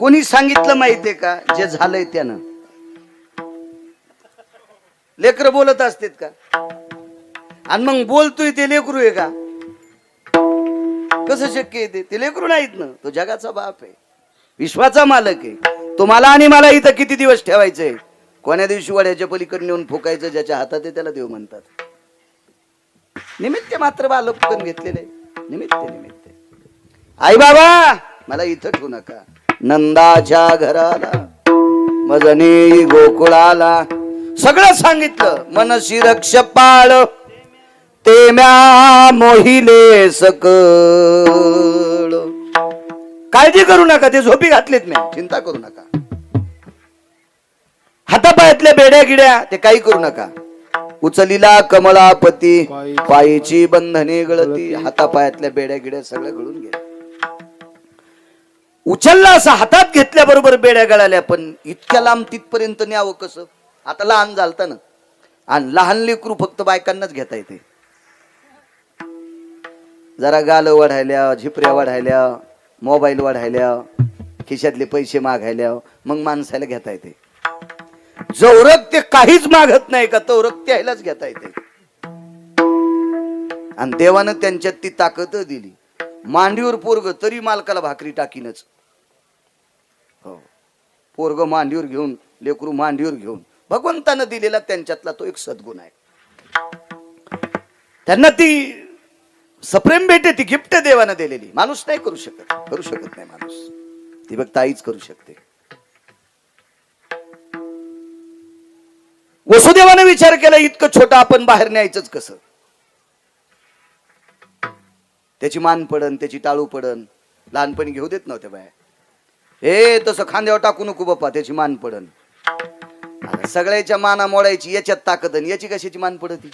कोणी सांगितलं माहितीये का? जे झालंय त्यानं. लेकर बोलत असतेत का? आणि मग बोलतोय ते लेकरू आहे का? कसं शक्य आहे ते? ते लेकरू नाहीत ना. तो जगाचा बाप आहे. विश्वाचा मालक आहे. तुम्हाला आणि मला इथं किती दिवस ठेवायचंय? कोण्या दिवशी वड्याच्या पलीकडे नेऊन फुकायचं? ज्याच्या हातात आहे त्याला देव म्हणतात. निमित्त मात्र बालपण घेतलेले निमित्त निमित्त. आई बाबा मला इथं ठेवू नका. नंदाच्या घराला मजनी गोकुळाला सगळं सांगितलं. मनशी रक्ष पाळ ते म्या मोहिले सकळ. काळजी करू नका ते झोपी घातलेत मी. चिंता करू नका. हातापायातल्या बेड्या गिड्या ते काही करू नका. उचलीला कमलापती पायीची बंधने गळती. हातापायातल्या बेड्या गिड्या सगळ्या गळून गेल्या. उचलला असं हातात घेतल्याबरोबर बेड्या गळाल्या पण इतक्या लांब तिथपर्यंत न्यावं कसं? आता लहान झालता ना आणि लहान लेकरू फक्त बायकांनाच घेता येते. जरा गाल वाढायल्या झिपऱ्या वाढायल्या मोबाईल वाढायल्या खिशातले पैसे मागायल्या मग माणसाला घेता येते. जवरक ते काहीच मागत नाही का तवरक त्यालाच घेता येते. आणि देवानं त्यांच्यात ती ताकद दिली. मांडीवर पोरग तरी मालकाला भाकरी टाकीनच. हो. पोरग मांडीवर घेऊन लेकरू मांडीवर घेऊन. भगवंतानं दिलेला त्यांच्यातला तो एक सद्गुण आहे. त्यांना ती सप्रेम भेटे ती गिफ्ट देवानं दिलेली. माणूस नाही करू शकत. करू शकत नाही माणूस. ती फक्त आईच करू शकते. वसुदेवानं विचार केला इतकं छोटं आपण बाहेर न्यायचंच कसं? त्याची मान पडन त्याची टाळू पडन. लहानपणी घेऊ देत नव्हत्या बाया. हे तसं खांद्यावर टाकू नको बाप्पा त्याची मान पडन. आता सगळ्याच्या माना मोडायची याच्यात ताकद आणि याची कशाची मान पडती?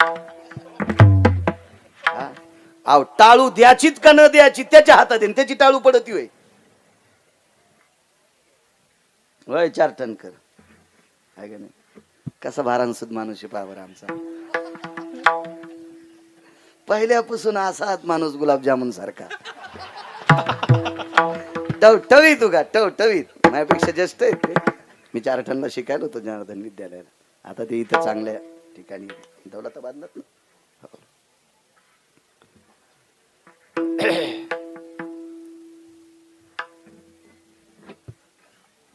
आव टाळू द्याचीच का न द्याची त्याच्या हातात येईन आणि त्याची टाळू पडती होय. वय चार टन कर. आहे का नाही? कसा भारांसुद माणूस आहे पावर आमचा. पहिल्यापासून असा माणूस गुलाबजामुन सारखा टव टवी तू का टव टवीत. माझ्यापेक्षा जास्त आहेत ते. मी चार टनला शिकायला होतो जनार्दन विद्यालयाला. आता ते इथं चांगल्या ठिकाणी दौलताबादलाच ना. हो.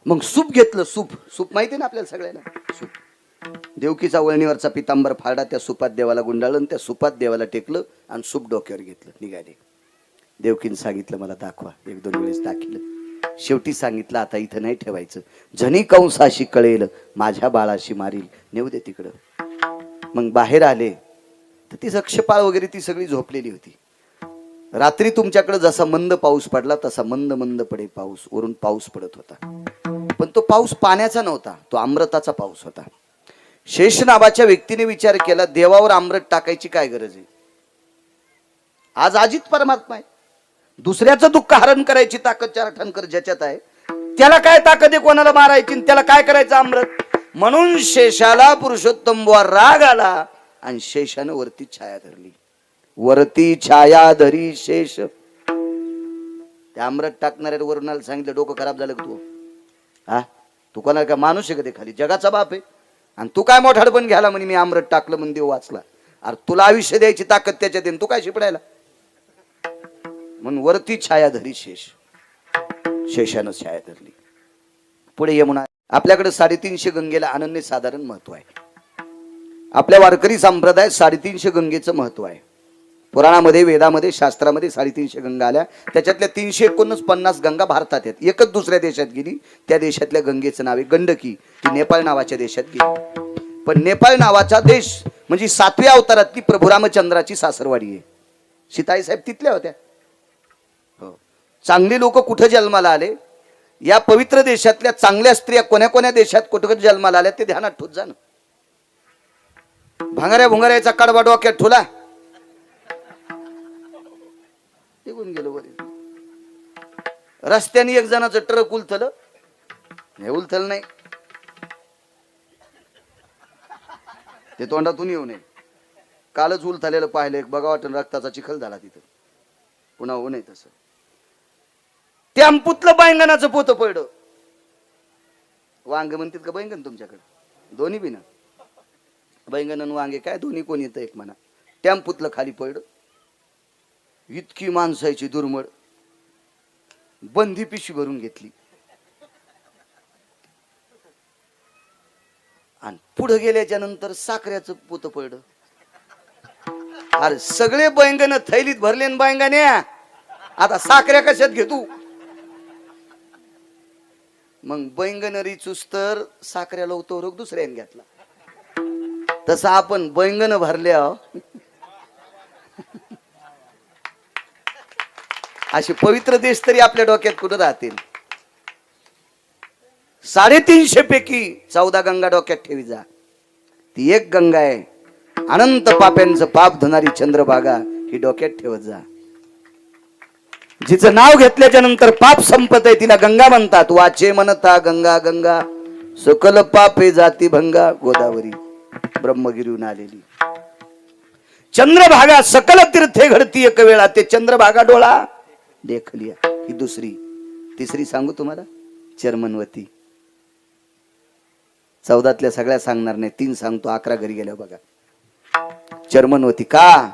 मग सूप घेतलं सूप. सूप माहिती ना आपल्याला सगळ्यांना? सूप. देवकीचा वळणीवरचा पितांबर फाडा त्या सुपात देवाला गुंडाळून त्या सुपात देवाला टेकलं आणि सूप डोक्यावर घेतलं निघाले. देवकीन सांगितलं मला दाखवा. एक दोन वेळेस दाखिलं. शेवटी सांगितलं आता इथं नाही ठेवायचं. जनी कंसाशी कळेल माझ्या बाळाशी मारील. नेऊ दे तिकडं. मग बाहेर आले. तर ती रक्षपाळ वगैरे ती सगळी झोपलेली होती. रात्री तुमच्याकडे जसा मंद पाऊस पडला तसा मंद मंद पडे पाऊस. वरून पाऊस पडत होता. पण तो पाऊस पाण्याचा नव्हता तो आम्रताचा पाऊस होता. शेष नावाच्या व्यक्तीने विचार केला देवावर आम्रत टाकायची काय गरज आहे? आज अजित परमात्मा आहे. दुसऱ्याचं दुःख हरण करायची ताकद चार ठणकर ज्याच्यात आहे त्याला काय ताकद आहे कोणाला मारायची आणि त्याला काय करायचं अमृत? म्हणून शेषाला पुरुषोत्तम बुवा राग आला आणि शेषानं वरती छाया धरली. वरती छाया धरी शेष. त्या अमृत टाकणाऱ्या वरुणाला सांगितलं डोकं खराब झालं का तू? हा? तू कोणाला का माणूस आहे का ते खाली? जगाचा बाप आहे. आणि तू काय मोठाड पण घ्यायला म्हणे मी अमृत टाकलं म्हणून देव वाचला. अरे तुला आयुष्य द्यायची ताकद त्याच्यात तू काय शिपडायला? म्हणून वरती छाया धरी शेष. शेषानं छाया धरली. पुढे यमुना आपल्याकडे साडेतीनशे गंगेला अनन्य साधारण महत्त्व आहे. आपल्या वारकरी संप्रदायात साडेतीनशे गंगेचं महत्त्व आहे. पुराणामध्ये वेदामध्ये शास्त्रामध्ये साडेतीनशे गंगा आल्या. त्याच्यातल्या तीनशे एकोणीस पन्नास गंगा भारतात आहेत. एकच दुसऱ्या देशात गेली. त्या देशातल्या गंगेचं नाव आहे गंडकी. ती नेपाळ नावाच्या देशात गेली. पण नेपाळ नावाचा देश म्हणजे सातव्या अवतारातली प्रभुरामचंद्राची सासरवाडी आहे. सीताई साहेब तिथल्या होत्या. चांगली लोक कुठं जन्माला आले? या पवित्र देशातल्या चांगल्या स्त्रिया कोण्या कोण्या देशात कुठं जन्माला आल्या ते ध्यानात ठोत जा ना. भांगाऱ्या भुंगाऱ्याचा कडवा डोक्यात ठोला निघून गेलो बरे रस्त्याने एक जणाचं ट्रक उलथलं. हे उलथल नाही. ते तोंडातून येऊ नये. कालच उलथलेलं पाहिलं एक. बघा वाटण रक्ताचा चिखल झाला तिथं. पुन्हा होऊ नये तसं. ते अंपुतलं बायंगणाचं पोत पडलं. वांग म्हणतात का बैंगन तुमच्याकडे? दोन्ही बी ना. बैंगन आणि वांगे काय दोन्ही कोण येतं एक म्हणा. टॅम्पुतलं खाली पड इतकी माणसाची दुर्मळ. बंदी पिशवी भरून घेतली. आणि पुढे गेल्याच्यानंतर साखऱ्याचं पोत पडलं. अरे सगळे बैंगन थैलीत भरले न आता साखऱ्या कशात घेतू? मग बैंगनरी चुस्तर साखऱ्याला होतो रोग दुसऱ्याने घेतला. तसं आपण बैंगन भरल्या असे पवित्र देश तरी आपल्या डोक्यात कुठं राहतील? साडेतीनशे पैकी चौदा गंगा डोक्यात ठेवी जा. ती एक गंगा आहे. अनंत पाप्यांचं पाप धुणारी चंद्रभागा ही डोक्यात ठेवत जा. जिचं नाव घेतल्याच्या नंतर पाप संपत आहे तिला गंगा म्हणतात. वाचे म्हणता गंगा गंगा. सकल पापे जाती भंगा गोदावरी. ब्रह्मगिरीहून आलेली. चंद्रभागा सकल तीर्थे घडती एक वेळा. ते चंद्रभागा डोळा देखलिया ही दुसरी. तिसरी सांगू तुम्हाला? चर्मनवती. चौदातल्या सगळ्या सांगणार नाही. तीन सांगतो अकरा घरी गेल्या बघा. चर्मनवती का?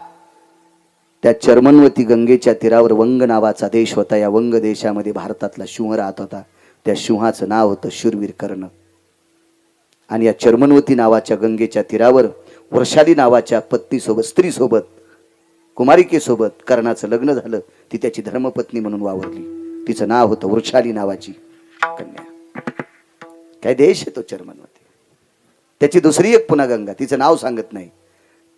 त्या चर्मनवती गंगेच्या तीरावर वंग नावाचा देश होता. या वंग देशामध्ये भारतातला सिंह राहत होता. त्या सिंहाचं नाव होतं शूरवीर कर्ण आणि या चर्मनवती नावाच्या गंगेच्या तीरावर वर्षाली नावाच्या पत्नीसोबत स्त्रीसोबत कुमारिकेसोबत कर्णाचं लग्न झालं. ती त्याची धर्मपत्नी म्हणून वावरली. तिचं नाव होतं वृक्षाली नावाची कन्या. काय देश आहे तो चर्मनवती. त्याची दुसरी एक पुन्हा गंगा तिचं नाव सांगत नाही.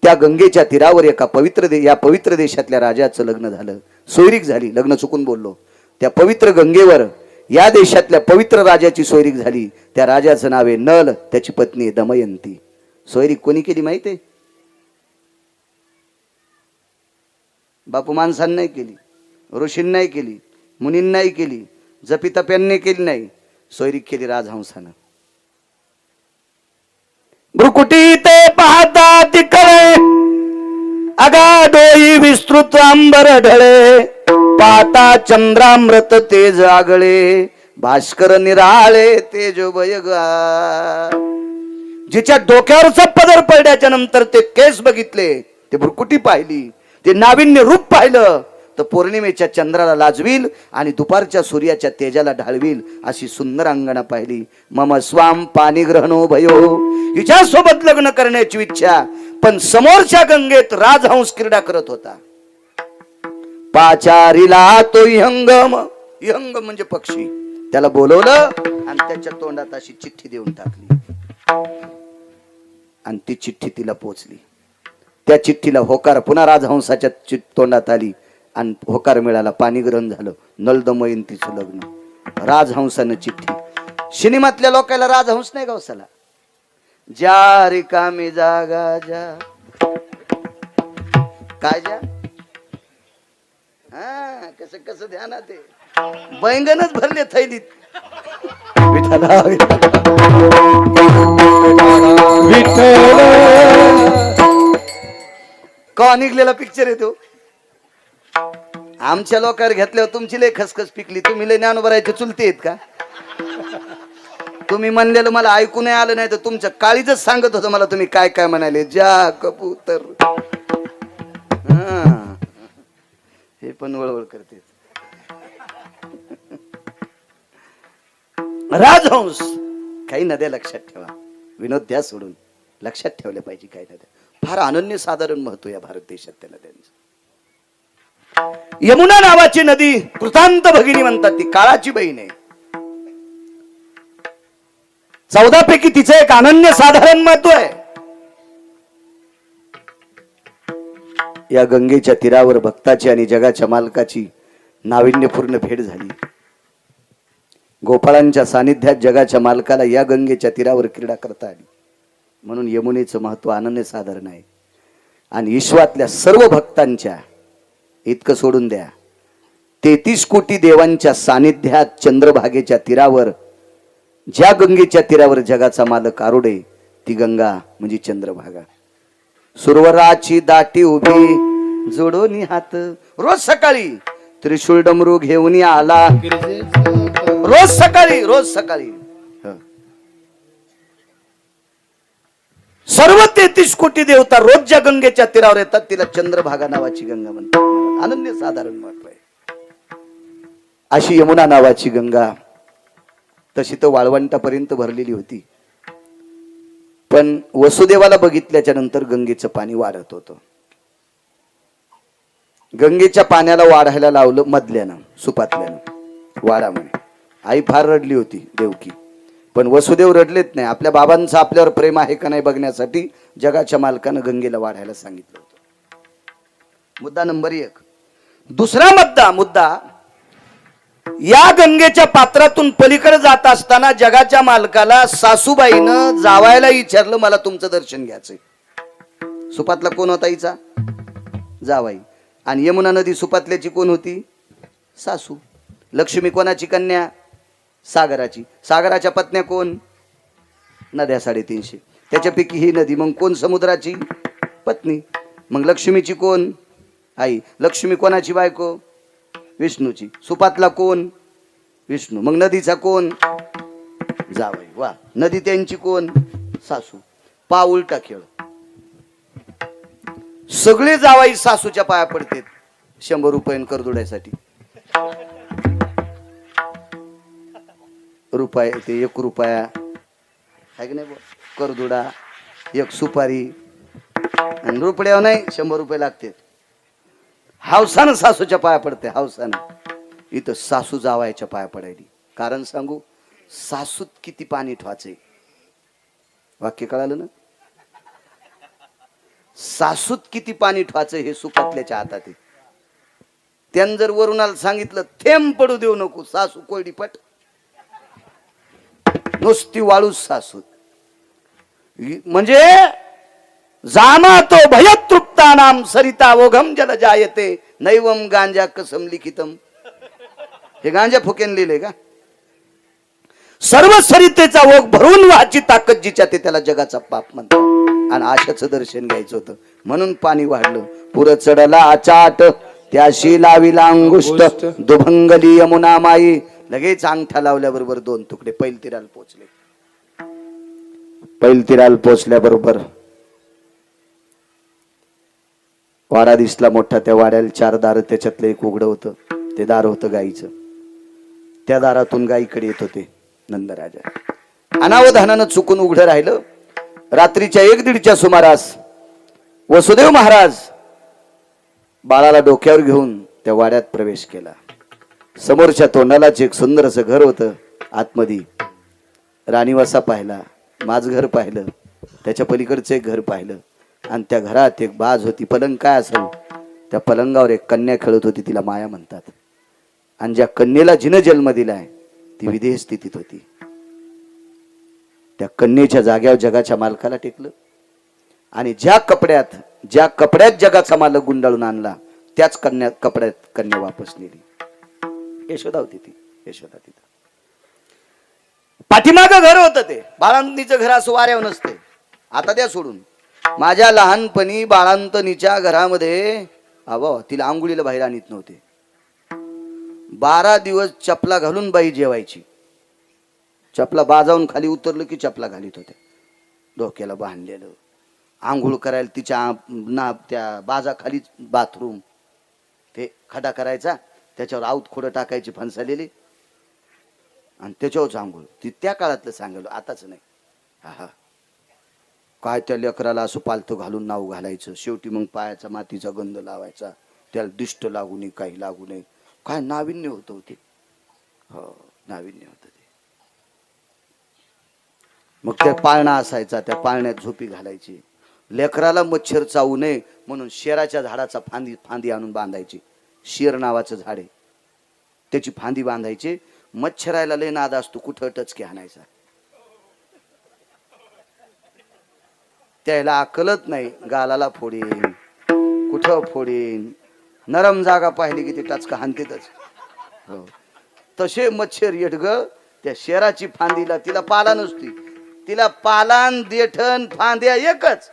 त्या गंगेच्या तीरावर एका पवित्र दे या पवित्र देशातल्या राजाचं लग्न झालं. सोयरीक झाली. लग्न चुकून बोललो. त्या पवित्र गंगेवर या देशातल्या पवित्र राजाची सोयरीक झाली. त्या राजाचं नाव आहे नल त्याची पत्नी आहे दमयंती. सोयरीक कोणी केली माहिती आहे बापू माणसांनाही केली. ऋषींनाही केली. मुनींनाही केली. जपितप्यांनी केली नाही. सोयरीक केली राजहंसानं. भ्रुकुटी ते पाहता तिकडे. अगा डोई विस्तृत अंबर ढळे. पाहता चंद्रामृत तेज आगळे. भास्कर निराळे तेज बयगा जिच्या डोक्यावरचा पदर पडल्याच्या नंतर ते केस बघितले ते भ्रुकुटी पाहिली. ते नाविन्य रूप पाहिलं. तर पौर्णिमेच्या चंद्राला लाजवील आणि दुपारच्या सूर्याच्या तेजाला ढाळवील अशी सुंदर अंगणा पाहिली. मम स्वाम पाणीग्रहणो भयो. हिच्या सोबत लग्न करण्याची इच्छा पण समोरच्या गंगेत राजहंस क्रीडा करत होता. पाचारीला तो यंगम यंग म्हणजे पक्षी. त्याला बोलवलं आणि त्याच्या तोंडात अशी चिठ्ठी देऊन टाकली. आणि ती चिठ्ठी तिला पोचली. त्या चिठ्ठीला होकार पुन्हा राजहंसाच्या तोंडात आली. आणि होकार मिळाला पाणी ग्रहण झालं नलदमयंतीचं लग्न राजहंसानं चिठ्ठी. सिनेमातल्या लोकांना राजहंस नाही गावसाला ज्या रिकामी जागा जा काय जा हा कसं कसं ध्यानात आहे बैंगनच भरले थैलीत. विठाला का निघलेला पिक्चर येतो आमच्या लोकांवर घेतल्यावर तुमची लय खसखस पिकली. तुम्ही लय ज्ञानोबरायचे चुलते आहेत का? तुम्ही म्हणलेलं मला ऐकू नाही आलं नाही तर तुमच्या काळीच सांगत होतं मला तुम्ही काय काय म्हणाले. जा कबूतर. हे. पण वळवळ करते. राजहंस. काही नद्या लक्षात ठेवा. विनोद द्या सोडून. लक्षात ठेवल्या पाहिजे काही नद्या. फार अनन्य साधारण महत्त्व या भारत देशात त्या नद्यांचं. यमुना नावाची नदी कृतांत भगिनी म्हणतात ती काळाची बहीण आहे. चौदा पैकी तिचं एक अनन्य साधारण महत्त्व आहे. या गंगेच्या तीरावर भक्ताची आणि जगाच्या मालकाची नाविन्यपूर्ण भेट झाली. गोपाळांच्या सानिध्यात जगाच्या मालकाला या गंगेच्या तीरावर क्रीडा करता आली. म्हणून यमुनेचं महत्त्व अनन्य साधारण आहे. आणि विश्वातल्या सर्व भक्तांच्या इतकं सोडून द्या. तेहतीस कोटी देवांच्या सानिध्यात चंद्रभागेच्या तीरावर ज्या गंगेच्या तीरावर जगाचा मालक आरोडे ती गंगा म्हणजे चंद्रभागा. सुरवराची दाटी उभी जोडोनी हात रोज सकाळी त्रिशूळ डमरू घेऊन आला. रोज सकाळी रोज सकाळी. सर्व तेहतीस कोटी देवता रोज ज्या गंगेच्या तीरावर येतात तिला चंद्रभागा नावाची गंगा म्हणतात. अनन्य साधारण महत्त्व आहे. अशी यमुना नावाची गंगा तशी तर वाळवंटापर्यंत भरलेली होती. पण वसुदेवाला बघितल्याच्या नंतर गंगेचं पाणी वाढत होतं. गंगेच्या पाण्याला वाढायला लावलं मधल्यानं सुपातल्यानं वाढा म्हणे आई फार रडली होती देवकी. पण वसुदेव रडलेत नाही. आपल्या बाबांचं आपल्यावर प्रेम आहे का नाही बघण्यासाठी जगाच्या मालकानं गंगेला वाढायला सांगितलं होतं. मुद्दा नंबर एक. दुसरा मुद्दा मुद्दा या गंगेच्या पात्रातून पलीकडे जात असताना जगाच्या मालकाला सासूबाईनं जावायला विचारलं मला तुमचं दर्शन घ्यायचंय. सुपातला कोण होता हिचा? जावाई. आणि यमुना नदी सुपातल्याची कोण होती? सासू. लक्ष्मी कोणाची कन्या? सागराची. सागराच्या पत्न्या कोण? नद्या साडेतीनशे. त्याच्यापैकी ही नदी मग कोण समुद्राची? पत्नी. मग लक्ष्मीची कोण? आई लक्ष्मी कोणाची बायको? विष्णूची. सुपातला कोण? विष्णू. मग नदीचा कोण? जावई. वा. नदी त्यांची कोण? सासू. पा उलटा खेळ. सगळे जावाई सासूच्या पाया पडते शंभर रुपये करदुड्यासाठी. रुपये ते एक रुपया. आहे की नाही करदुडा एक सुपारी. आणि रुपड्यावर नाही शंभर रुपये लागते हावसानं सासूच्या पाया पडते हावसानं. इथं सासू जावायच्या पाया पडायली. कारण सांगू सासूत किती पाणी ठवाचे वाक्य कळालं ना? सासूत किती पाणी ठवाचं हे सुपातल्याच्या हातात आहे त्यानं जर वरुणाला सांगितलं थेंब पडू देऊ नको सासू कोयडी पट. नुसती वाळूच सासूत. म्हणजे म्हणजे जामातो भयतृप्त नाम सरिता ओघम जल जायते नैवम गांजा कसम लिखितम? हे गांजा फुकेन लिहिले का? सर्व सरितेचा ओघ भरून व्हायची ताकद जिच्या ते त्याला जगाचा पाप म्हणतात. आणि आशाचं दर्शन घ्यायचं होतं. म्हणून पाणी वाढलं. पुर चढला आचाट त्याशी लाविला अंगुष्ट दुभंगली यमुना माई. लगेच अंगठा लावल्याबरोबर दोन तुकडे पैल तिराला पोचले. पैल तिराला पोचल्याबरोबर वाडा दिसला मोठा त्या वाड्याला चार दार त्याच्यातलं एक उघडं होतं. ते दार होतं गाईचं. त्या दारातून गाईकडे येत होते नंदराजा. अनावधानानं चुकून उघडं राहिलं. रात्रीच्या एक दीडच्या सुमारास वसुदेव महाराज बाळाला डोक्यावर घेऊन त्या वाड्यात प्रवेश केला. समोरच्या तोंडालाच एक सुंदर असं घर होतं. आतमध्ये राणीवासा पाहिला माझ घर पाहिलं त्याच्या पलीकडचं एक घर पाहिलं. आणि त्या घरात एक बाज होती पलंग काय असेल त्या पलंगावर एक कन्या खेळत होती तिला माया म्हणतात. आणि ज्या कन्येला जिनं जन्म दिलाय ती विदेह स्थितीत होती. त्या कन्येच्या जाग्यावर जगाच्या मालकाला टेकलं. आणि ज्या कपड्यात ज्या कपड्यात जगाचा मालक गुंडाळून आणला त्याच कन्या कपड्यात कन्या वापस नेली. यशोदा होती ती यशोदा तिथं. पाठीमाग घर होतं ते. बाळांनीचं घर असं वाऱ्यावर नसते. आता द्या सोडून. माझ्या लहानपणी बाळांतनीच्या घरामध्ये अबा तिला आंघोळीला बाहेर आणत नव्हते. बारा दिवस चपला घालून बाई जेवायची. चपला बाजावून खाली उतरलं की चपला घालीत होत्या. डोक्याला बांधलेलं आंघोळ करायला तिच्या ना त्या बाजाखालीच बाथरूम. ते खडा करायचा त्याच्यावर आऊत खोडं टाकायची फणसालेली. आणि त्याच्यावरच आंघोळ. ती त्या काळातलं सांगितलं आताच नाही. हा हा काय त्या लेकराला असं पालथं घालून नाव घालायचं? शेवटी मग पायाचा मातीचा गंध लावायचा. त्याला दिष्ट लागू नये काही लागू नये. काय नाविन्य होतं हो ते. हो नाविन्य होतं ते. मग त्या पाळणा असायचा त्या पाळण्यात झोपी घालायची. लेकराला मच्छर चावू नये म्हणून शेराच्या झाडाचा फांदी फांदी आणून बांधायची. शेर नावाचं झाड आहे. त्याची फांदी बांधायची. मच्छरायला लय नाद असतो कुठं टचके आणायचा. त्याला अकलत नाही. गालाला फोडीन कुठं फोडीन? नरम जागा पाहिली की ती टचका हानतेतच हो. तसे मच्छर येटग त्या शेराची फांदीला तिला पाला नसती. तिला पालान देठण फांद्या एकच.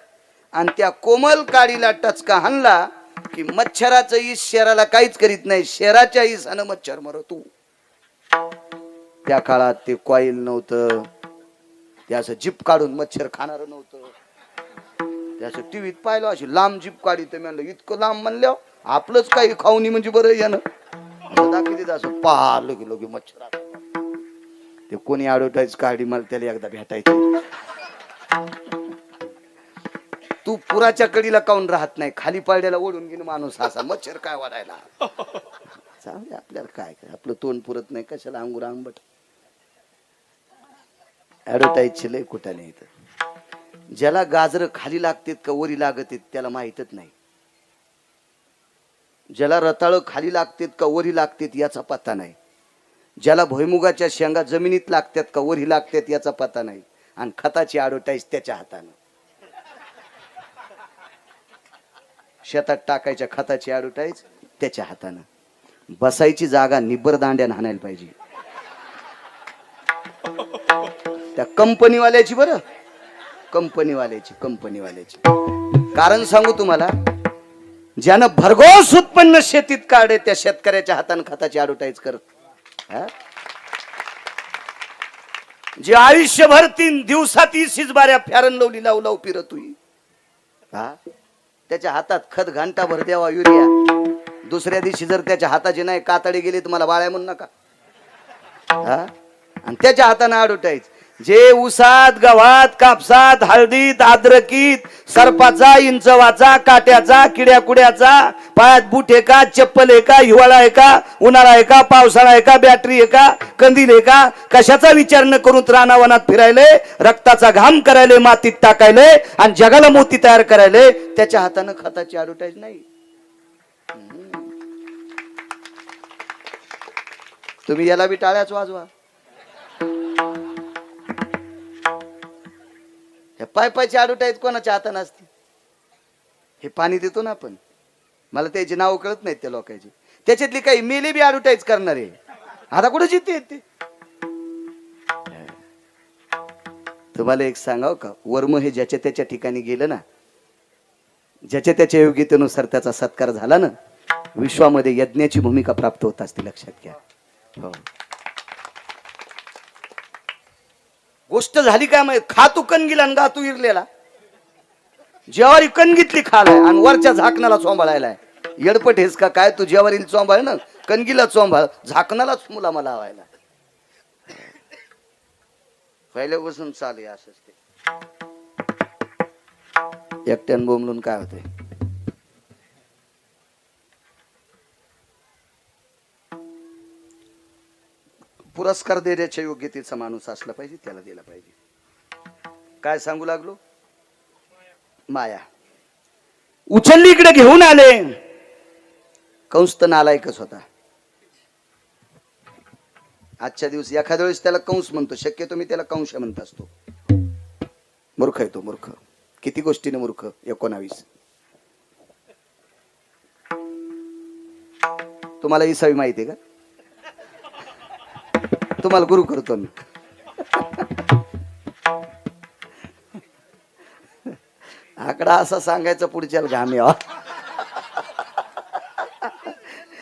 आणि त्या कोमल काडीला टचका हाणला की मच्छराचं ईस शेराला काहीच करीत नाही. शेराच्या ईसानं मच्छर मरतो. त्या काळात ते कॉईल नव्हतं. त्याचं जीप काढून मच्छर खाणार नव्हतं. त्याचं टीव्हीत पाहिलं अशी लांब जीप काढी तर म्हणलं इतकं लांब म्हणल्यावर आपलंच काही खाऊनी म्हणजे बरं यानं. दाखवते असं पाहिलं की लोक मच्छर ते कोणी ऍडव्हर्टाईज काढली मला त्याला एकदा भेटायचं तू पुराच्या कडीला काऊन राहत नाही? खाली पायड्याला ओढून घेऊन माणूस असा मच्छर काय वाढायला? चांगले आपल्याला काय काय? आपलं तोंड पुरत नाही कशाला अंगूर अंगबट ऍडव्हर्टाईजचे लय कुठं नाही इथं. ज्याला गाजरं खाली लागतेत का वरी लागत त्याला माहीतच नाही. ज्याला रताळं खाली लागतेत का वरी लागतेत याचा पत्ता नाही. ज्याला भुईमुगाच्या शेंगा जमिनीत लागतात का वरी लागतात याचा पत्ता नाही. आणि खताची ऍडव्हर्टाईज त्याच्या हातानं. शेतात टाकायच्या खताची ऍडव्हर्टाईज त्याच्या हातानं. बसायची जागा निब्बर दांड्यानं हाणायला पाहिजे. त्या कंपनीवाल्याची बरं. कंपनीवाल्याची कंपनीवाल्याची. कारण सांगू तुम्हाला ज्यानं भरघोस उत्पन्न शेतीत काढे त्या शेतकऱ्याच्या हातानं खताची ऍडव्हर्टाईज करत. हा? जे आयुष्यभर तीन दिवसात शिजबाऱ्या बाऱ्या फॅरन लवली लावू लावू फिरत हुई हा? त्याच्या हातात खत घंटा भर द्यावा युरिया. दुसऱ्या दिवशी जर त्याच्या हाताची नाही कातडी गेली तर बाळ्या म्हणू नका. हा? आणि त्याच्या हाताने ऍडव्हर्टाईज जे उसात गव्हात कापसात हळदीत आद्रकीत सरपाचा इंचवाचा काट्याचा किड्या कुड्याचा पायात बूट आहे का चप्पल आहे का हिवाळा आहे का उन्हाळा आहे का पावसाळा आहे का बॅटरी आहे का कंदील आहे का कशाचा विचार न करून रानावनात फिरायले रक्ताचा घाम करायले मातीत टाकायले आणि जगाला मोती तयार करायले त्याच्या हातानं खताची ऍडव्हर्टाईज नाही. तुम्ही याला बी टाळ्याच वाजवा. ह्या पाय पायची ऍडव्हर्टाईज कोणाच्या हातानं असते हे पाणी देतो ना आपण. मला त्याची नाव कळत नाहीत त्या लोकांची. त्याच्यातली काही मेले बी ॲडव्हर्टाइज करणार. आहे आता कुठे जिथे ते? तुम्हाला एक सांगाव का? वर्म हे ज्याच्या त्याच्या ठिकाणी गेलं ना ज्याच्या त्याच्या योग्यतेनुसार त्याचा सत्कार झाला ना विश्वामध्ये यज्ञाची भूमिका प्राप्त होत असते लक्षात घ्या. हो. गोष्ट झाली काय माहीत? खा तू कणगीला आणि गा तू इरलेला. जेवारी कणगीतली खालाय आणि वरच्या झाकणाला चोंबाळायलाय. येडपट हेस का? काय तू जेवारीला चोंबाळ ना? कणगीला चोंबाळ. झाकणालाच मुला मला व्हायला पहिल्यापासून चालू आहे असंच ते. एकट्यान बोंबलून काय होते पुरस्कार देण्याच्या योग्यतेचा माणूस असला पाहिजे त्याला दिला पाहिजे. काय सांगू लागलो? माया. उचलली इकडे घेऊन आले. कंस तर नालायकच होता. आजच्या दिवशी एखाद्या वेळेस त्याला कंस म्हणतो शक्यतो मी त्याला कंश म्हणत असतो. मूर्ख आहे तो मूर्ख. किती गोष्टीने मूर्ख एकोणावीस. तुम्हाला ही सवय माहिती आहे का? तुम्हाला गुरु करतो मी. आकडा असा सांगायचा पुढच्याला घाम यावा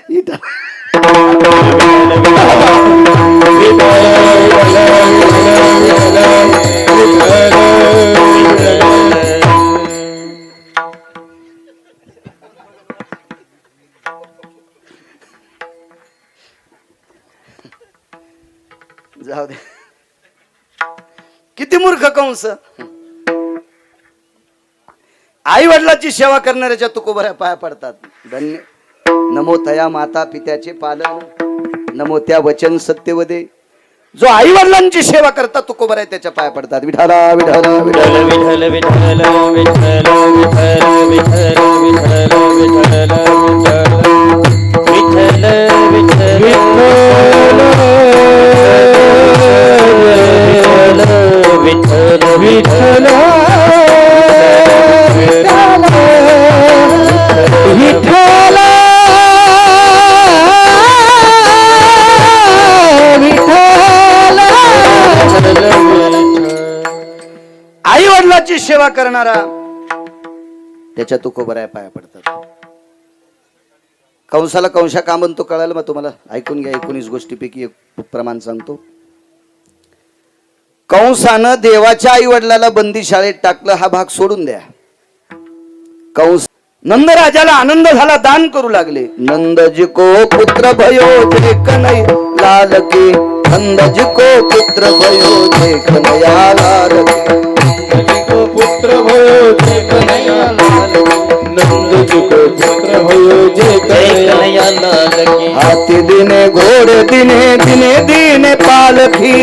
इथं. कंस? आई वडिलाची सेवा करणाऱ्याच्या तुकोबऱ्या पाया पडतात. धन्य. नमो तया माता पित्याचे पालन. नमो त्या वचन सत्यवदे. जो आई वडिलांची सेवा करतात तुकोबऱ्या त्याच्या पाया पडतात. विठाला विठाला विठाला विठ्ठल विठ्ठल विठ्ठल विठ्ठल विठ्ठल करणारा त्याच्या तुकोबऱ्या पाया पडतात. कंसाला कंशा का म्हणतो कळालं मग तुम्हाला? ऐकून घ्या एकोणीस गोष्टीपैकी एक प्रमाण सांगतो. कंसानं देवाच्या आई वडिलाला बंदी शाळेत टाकलं हा भाग सोडून द्या. कंस नंदराजाला आनंद झाला दान करू लागले. नंद जिको पुत्र भयो जे कनई लाल के. नंद जिको पुत्र भयो जे कनया लाल के. पुत्र भयो जे कन्हैया लाल नंद जी को पुत्र भयो जे कन्हैया लाल हाती दिने घोडे दिने दिने दिने पालखी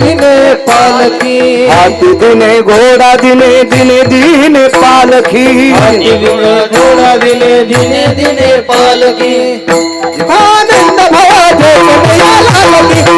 दिने पालकी हाती दिने घोडा दिने दिने दिने पालखी हाती दिने घोडा दिले दिने दिने पालकी आनंद भया जे कन्हैया लाल की।